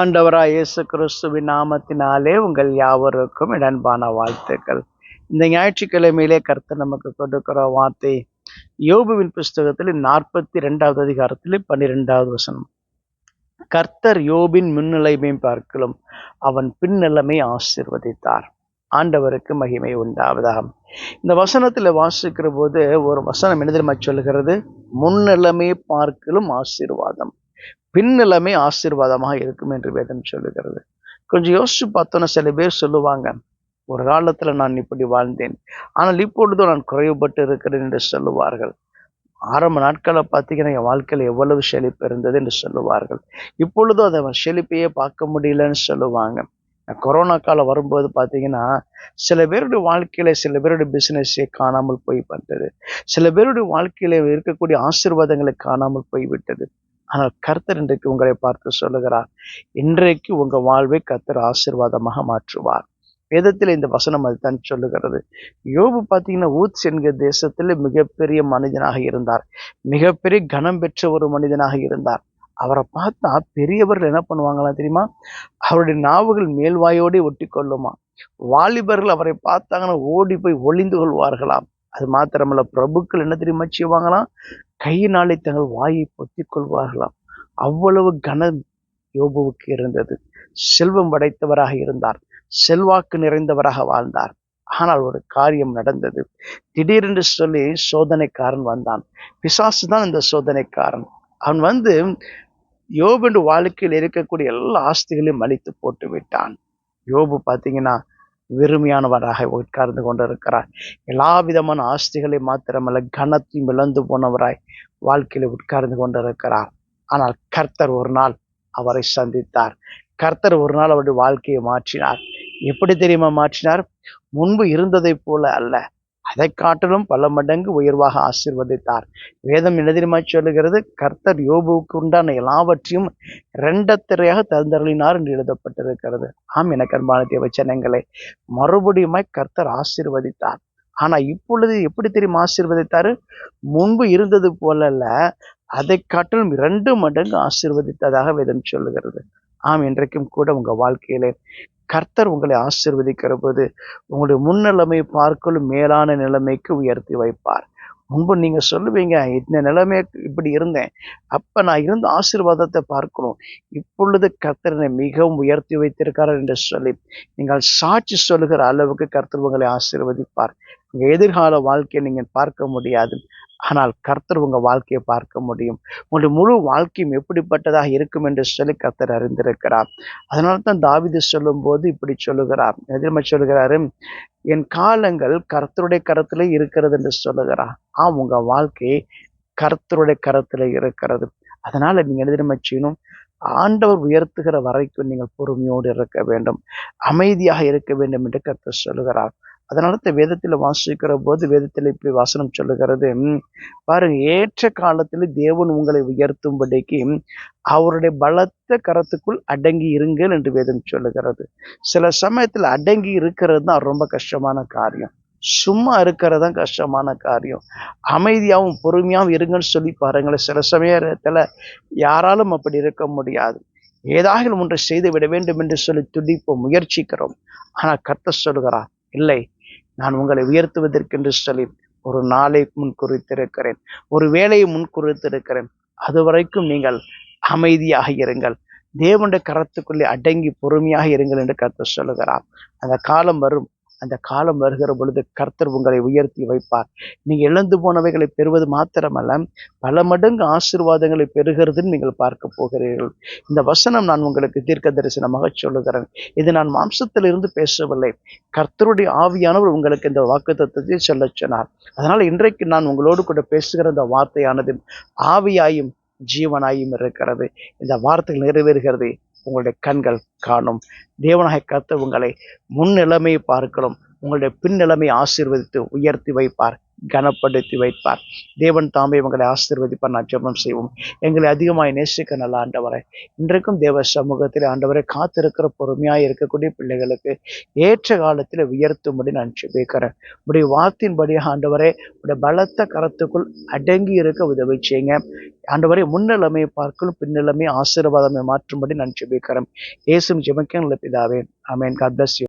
ஆண்டவராக இயேசு கிறிஸ்துவின் நாமத்தினாலே உங்கள் யாவருக்கும் இடன்பான வாழ்த்துக்கள். இந்த ஞாயிற்றுக்கிழமையிலே கர்த்தர் நமக்கு கொடுக்கிற வார்த்தை யோபுவின் புஸ்தகத்தில் நாற்பத்தி ரெண்டாவது அதிகாரத்தில் பன்னிரெண்டாவது வசனம். கர்த்தர் யோபின் முன்னிலைமையும் பார்க்கலும் அவன் பின்னிலைமை ஆசிர்வதித்தார். ஆண்டவருக்கு மகிமை உண்டாவதாகும் இந்த வசனத்தில் வாசிக்கிற போது ஒரு வசனம் என்ன தெரியுமா சொல்கிறது முன்னிலைமை பார்க்கலும் ஆசீர்வாதம். பின்னிலமே ஆசீர்வாதமாக இருக்கும் என்று வேதம் சொல்லுகிறது. கொஞ்சம் யோசிச்சு பார்த்தோன்னா சில பேர் சொல்லுவாங்க ஒரு காலத்தில் நான் இப்படி வாழ்ந்தேன் ஆனால் இப்பொழுதும் நான் குறைவுபட்டு இருக்கிறேன் என்று சொல்லுவார்கள். ஆரம்ப நாட்களை பார்த்தீங்கன்னா என் வாழ்க்கையில் எவ்வளவு செழிப்பு இருந்தது என்று சொல்லுவார்கள். இப்பொழுதும் அதை செழிப்பையே பார்க்க முடியலன்னு சொல்லுவாங்க. கொரோனா காலம் வரும்போது பார்த்தீங்கன்னா சில பேருடைய வாழ்க்கையில சில பேருடைய பிசினஸே காணாமல் போய் பண்ணுறது சில பேருடைய வாழ்க்கையில இருக்கக்கூடிய ஆசீர்வாதங்களை காணாமல் போய்விட்டது. ஆனால் கர்த்தர் இன்றைக்கு உங்களை பார்த்து சொல்லுகிறார் இன்றைக்கு உங்கள் வாழ்வை கர்த்தர் ஆசீர்வாதமாக மாற்றுவார். வேதத்தில் இந்த வசனம் அதுதான் சொல்லுகிறது. யோபு பார்த்தீங்கன்னா ஊத்ஸ் என்கிற தேசத்தில் மிகப்பெரிய மனிதனாக இருந்தார். மிகப்பெரிய கனம் பெற்ற ஒரு மனிதனாக இருந்தார். அவரை பார்த்தா பெரியவர்கள் என்ன பண்ணுவாங்களா தெரியுமா? அவருடைய நாவுகள் மேல்வாயோடே ஒட்டி கொள்ளுமா வாலிபர்கள் அவரை பார்த்தாங்கன்னா ஓடி போய் ஒளிந்து கொள்வார்களாம். அது மாத்திரமல்ல பிரபுக்கள் என்ன தெரியுமா செய்வாங்களாம்? கையினாலே தங்கள் வாயை பொத்திக் கொள்வார்களாம் அவ்வளவு கனம் யோபுவுக்கு இருந்தது. செல்வம் படைத்தவராக இருந்தார். செல்வாக்கு நிறைந்தவராக வாழ்ந்தார். ஆனால் ஒரு காரியம் நடந்தது. திடீரென்று சொல்லி சோதனைக்காரன் வந்தான். பிசாசு தான் இந்த சோதனைக்காரன். அவன் வந்து யோபு வாழ்க்கையில் இருக்கக்கூடிய எல்லா ஆஸ்திகளையும் அழித்து போட்டு விட்டான். யோபு பார்த்தீங்கன்னா வெறுமையானவராக உட்கார்ந்து கொண்டிருக்கிறார். எல்லா விதமான ஆஸ்திகளை மாத்திரமல்ல கனத்தையும் இழந்து போனவராய் வாழ்க்கையில உட்கார்ந்து கொண்டிருக்கிறார். ஆனால் கர்த்தர் ஒரு நாள் அவரை சந்தித்தார். கர்த்தர் ஒரு நாள் அவருடைய வாழ்க்கையை மாற்றினார். எப்படி தெரியுமா மாற்றினார்? முன்பு இருந்ததை போல அல்ல. அதை காட்டிலும் பல மடங்கு உயர்வாக ஆசிர்வதித்தார். வேதம் என்ன சொல்லுகிறது? கர்த்தர் யோபுவுக்கு உண்டான எல்லாவற்றையும் ரெண்டத்திரையாக தந்தருளினார் என்று எழுதப்பட்டிருக்கிறது. ஆம் எனக்கு அன்பான தேவச்சனங்களை மறுபடியுமாய் கர்த்தர் ஆசிர்வதித்தார். ஆனா இப்பொழுது எப்படி தெரியும் ஆசிர்வதித்தாரு? முன்பு இருந்தது போலல்ல அதை காட்டிலும் இரண்டு மடங்கு ஆசிர்வதித்ததாக வேதம் சொல்லுகிறது. ஆம் இன்றைக்கும் கூட உங்க வாழ்க்கையிலே கர்த்தர் உங்களை ஆசிர்வதிக்கிற போது உங்களுடைய முன்னிலைமை பார்க்கலும் மேலான நிலைமைக்கு உயர்த்தி வைப்பார். முன்பு நீங்க சொல்லுவீங்க இந்த நிலைமை இப்படி இருந்தேன். அப்ப நான் இருந்த ஆசீர்வாதத்தை பார்க்கணும். இப்பொழுது கர்த்தரனை மிகவும் உயர்த்தி வைத்திருக்கார் என்று சொல்லி நீங்கள் சாட்சி சொல்லுகிற அளவுக்கு கர்த்தர் உங்களை ஆசீர்வதிப்பார். உங்க எதிர்கால வாழ்க்கையை நீங்கள் பார்க்க முடியாது. ஆனால் கர்த்தர் உங்கள் வாழ்க்கையை பார்க்க முடியும். உங்களுடைய முழு வாழ்க்கையும் எப்படிப்பட்டதாக இருக்கும் என்று சொல்லி கர்த்தர் அறிந்திருக்கிறார். அதனால தான் தாவிது சொல்லும்போது இப்படி சொல்லுகிறார். எதிர்மை சொல்லுகிறாரு என் காலங்கள் கர்த்தருடைய கரத்தில் இருக்கிறது என்று சொல்லுகிறார். ஆ உங்கள் வாழ்க்கை கர்த்தருடைய கரத்தில் இருக்கிறது. அதனால நீங்கள் எதிர்மை செய்யணும்? ஆண்டவர் உயர்த்துகிற வரைக்கும் நீங்கள் பொறுமையோடு இருக்க வேண்டும். அமைதியாக இருக்க வேண்டும் என்று கர்த்தர் சொல்லுகிறார். அதனால வேதத்தில் வாசிக்கிற போது வேதத்தில் இப்படி வாசனம் சொல்லுகிறது. பாருங்க ஏற்ற காலத்தில் தேவன் உங்களை உயர்த்தும்படிக்கு அவருடைய பலத்த கரத்துக்குள் அடங்கி இருங்கள் என்று வேதம் சொல்லுகிறது. சில சமயத்தில் அடங்கி இருக்கிறது தான் ரொம்ப கஷ்டமான காரியம். சும்மா இருக்கிறது தான் கஷ்டமான காரியம். அமைதியாகவும் பொறுமையாகவும் இருங்கன்னு சொல்லி பாருங்களேன். சில சமயத்தில் யாராலும் அப்படி இருக்க முடியாது. ஏதாவது ஒன்றை செய்து விட வேண்டும் என்று சொல்லி துடிப்போம் முயற்சிக்கிறோம். ஆனால் கத்த சொல்கிறார் இல்லை நான் உங்களை உயர்த்துவதற்கென்று சொல்லி ஒரு நாளை முன் குறித்திருக்கிறேன். ஒரு வேலையை முன் குறித்திருக்கிறேன். அது வரைக்கும் நீங்கள் அமைதியாக இருங்கள். தேவனுடைய கரத்துக்குள்ளே அடங்கி பொறுமையாக இருங்கள் என்று கருத்து சொல்லுகிறார். அந்த காலம் வரும். அந்த காலம் வருகிற பொழுது கர்த்தர் உங்களை உயர்த்தி வைப்பார். நீ இழந்து போனவைகளை பெறுவது மாத்திரமல்ல பல மடங்கு ஆசீர்வாதங்களை பெறுகிறதுன்னு நீங்கள் பார்க்க போகிறீர்கள். இந்த வசனம் நான் உங்களுக்கு தீர்க்க தரிசனமாக சொல்லுகிறேன். இது நான் மாம்சத்திலிருந்து பேசவில்லை. கர்த்தருடைய ஆவியானவர் உங்களுக்கு இந்த வாக்கு தத்துவத்தை சொல்ல சொன்னார். அதனால் இன்றைக்கு நான் உங்களோடு கூட பேசுகிற இந்த வார்த்தையானது ஆவியாயும் ஜீவனாயும் இருக்கிறது. இந்த வார்த்தைகள் நிறைவேறுகிறது. உங்களுடைய கண்கள் காணும். தேவனாக கத்த உங்களை முன்னிலைமையை பார்க்கணும். உங்களுடைய பின்னிலைமை ஆசீர்வதித்து உயர்த்தி வைப்பார். கனப்படுத்தி வைப்பார். தேவன் தாமே உங்களை ஆசீர்வதிப்பார். நான் ஜெபம் செய்வோம். எங்களை அதிகமாய் நேசிக்க நல்ல ஆண்டவரை. இன்றைக்கும் தேவ சமூகத்தில் ஆண்டவரை காத்திருக்கிற பொறுமையாக இருக்கக்கூடிய பிள்ளைகளுக்கு ஏற்ற காலத்தில் உயர்த்தும்படி நான் ஜெபிக்கிறேன். உடைய வார்த்தையின்படி ஆண்டவரே உடைய பலத்த கரத்துக்குள் அடங்கி இருக்க உதவி செய்யுங்க. ஆண்டவரை முன்னிலைமையை பார்க்கலும் பின்னிலைமை ஆசீர்வாதமே மாற்றும்படி நான் ஜெபிக்கிறேன். இயேசும் ஜெபிக்க நல்ல பிதாவே ஆமென். God bless you